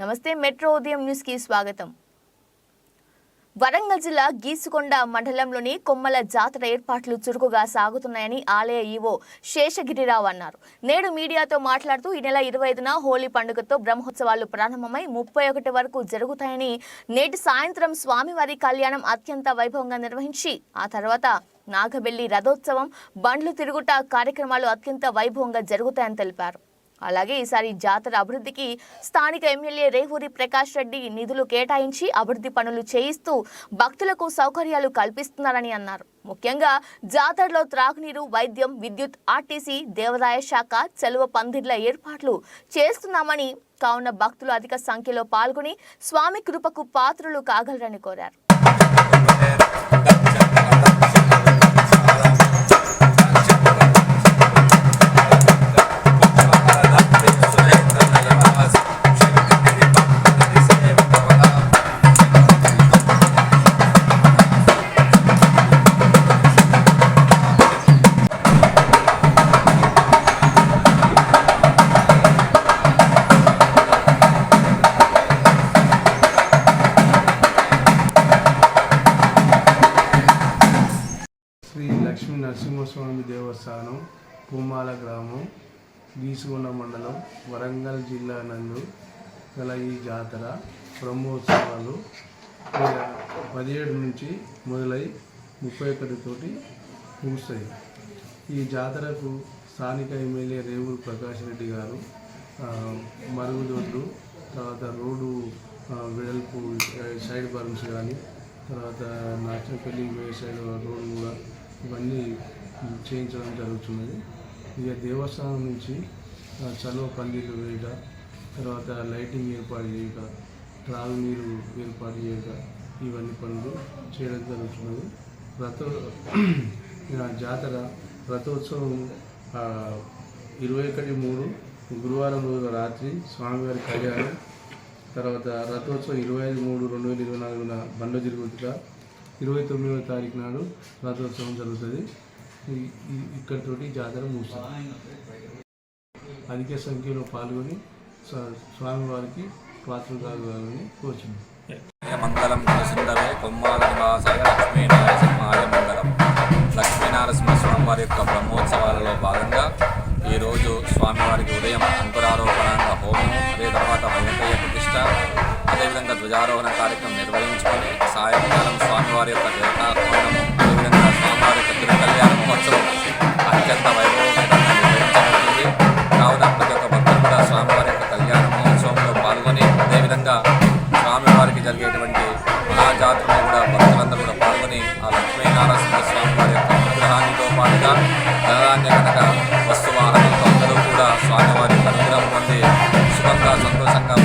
నమస్తే మెట్రో ఉదయం న్యూస్కి స్వాగతం. వరంగల్ జిల్లా గీసుకొండ మండలంలోని కొమ్మల జాతర ఏర్పాట్లు చురుకుగా సాగుతున్నాయని ఆలయ ఈవో శేషగిరిరావు అన్నారు. నేడు మీడియాతో మాట్లాడుతూ ఈ నెల ఇరవై ఐదున హోలీ పండుగతో బ్రహ్మోత్సవాలు ప్రారంభమై ముప్పై ఒకటి వరకు జరుగుతాయని నేటి సాయంత్రం స్వామివారి కళ్యాణం అత్యంత వైభవంగా నిర్వహించి ఆ తర్వాత నాగబెల్లి రథోత్సవం బండ్లు తిరుగుట కార్యక్రమాలు అత్యంత వైభవంగా జరుగుతాయని తెలిపారు. అలాగే ఈసారి జాతర అభివృద్ధికి స్థానిక ఎమ్మెల్యే రేవూరి ప్రకాష్ రెడ్డి నిధులు కేటాయించి అభివృద్ధి పనులు చేయిస్తూ భక్తులకు సౌకర్యాలు కల్పిస్తున్నారని అన్నారు. ముఖ్యంగా జాతరలో త్రాగునీరు వైద్యం విద్యుత్ ఆర్టీసీ దేవాదాయ శాఖ చెలువ పందిర్ల ఏర్పాట్లు చేస్తున్నామని కావున భక్తులు అధిక సంఖ్యలో పాల్గొని స్వామి కృపకు పాత్రలు కాగలరని కోరారు. లక్ష్మీ నరసింహస్వామి దేవస్థానం పూమాల గ్రామం గీసుకొండ మండలం వరంగల్ జిల్లా నందు గల ఈ జాతర బ్రహ్మోత్సవాలు పదిహేడు నుంచి మొదలై ముప్పై ఒకటితోటి ముగుస్తాయి. ఈ జాతరకు స్థానిక ఎమ్మెల్యే రేవూరు ప్రకాష్ రెడ్డి గారు మరుగుదొడ్లు తర్వాత రోడ్డు వెడల్పు సైడ్ బర్మ్స్ కానీ తర్వాత నాచనపల్లి సైడ్ రోడ్డు కూడా చేయించడం జరుగుతున్నది. ఇక దేవస్థానం నుంచి చలువ పందిళ్ళు వేయట తర్వాత లైటింగ్ ఏర్పాటు చేయక త్రాగునీరు ఏర్పాటు చేయక ఇవన్నీ పనులు చేయడం జరుగుతున్నది. రథ జాతర రథోత్సవం ఇరవై ఒకటి మూడు గురువారం రోజు రాత్రి స్వామివారి కళ్యాణం తర్వాత రథోత్సవం ఇరవై ఐదు మూడు రెండు వేల ఇరవై నాలుగున బండ తిరుగుతుట ఇరవై తొమ్మిదవ తారీఖు నాడు రథోత్సవం జరుగుతుంది. ఇక్కడితోటి జాతర ముగుస్తుంది అధిక సంఖ్యలో పాల్గొని స్వామివారికి పాత్రలు కాగలని కోరుచున్నాను మంగళం నరసింహవే కొమ్మాల నివాసాయ లక్ష్మీనారసింహాయ మంగళం. లక్ష్మీనారసింహ స్వామివారి యొక్క బ్రహ్మోత్సవాలలో భాగంగా ఈరోజు స్వామివారికి ఉదయం అంకురారోపణంగా హోమం అదే తర్వాత వెంకయ్య ప్రతిష్ట అదేవిధంగా ధ్వజారోహణ కార్యక్రమం నిర్వహించుకొని సాయంకాలం స్వామివారి యొక్క దేవతాహ్వానము అదేవిధంగా స్వామివారి యొక్క తిరుకల్యాణం మహోత్సవం ఎంత వైభవపేతంగా నిర్వహించబడుతుంది కావున ప్రతి ఒక్క భక్తులు కూడా స్వామివారి యొక్క కళ్యాణ మహోత్సవంలో పాల్గొని అదేవిధంగా స్వామివారికి జరిగేటువంటి మహాజాతరలో కూడా భక్తులందరూ కూడా పాల్గొని ఆ లక్ష్మీనారాయణ స్వామి వారి యొక్క అనుగ్రహానితో పాటుగా ధనాన్ని కనుక వస్తువాహనంతో అందరూ కూడా స్వామివారి అనుగ్రహం పొంది సుఖంగా సంతోషంగా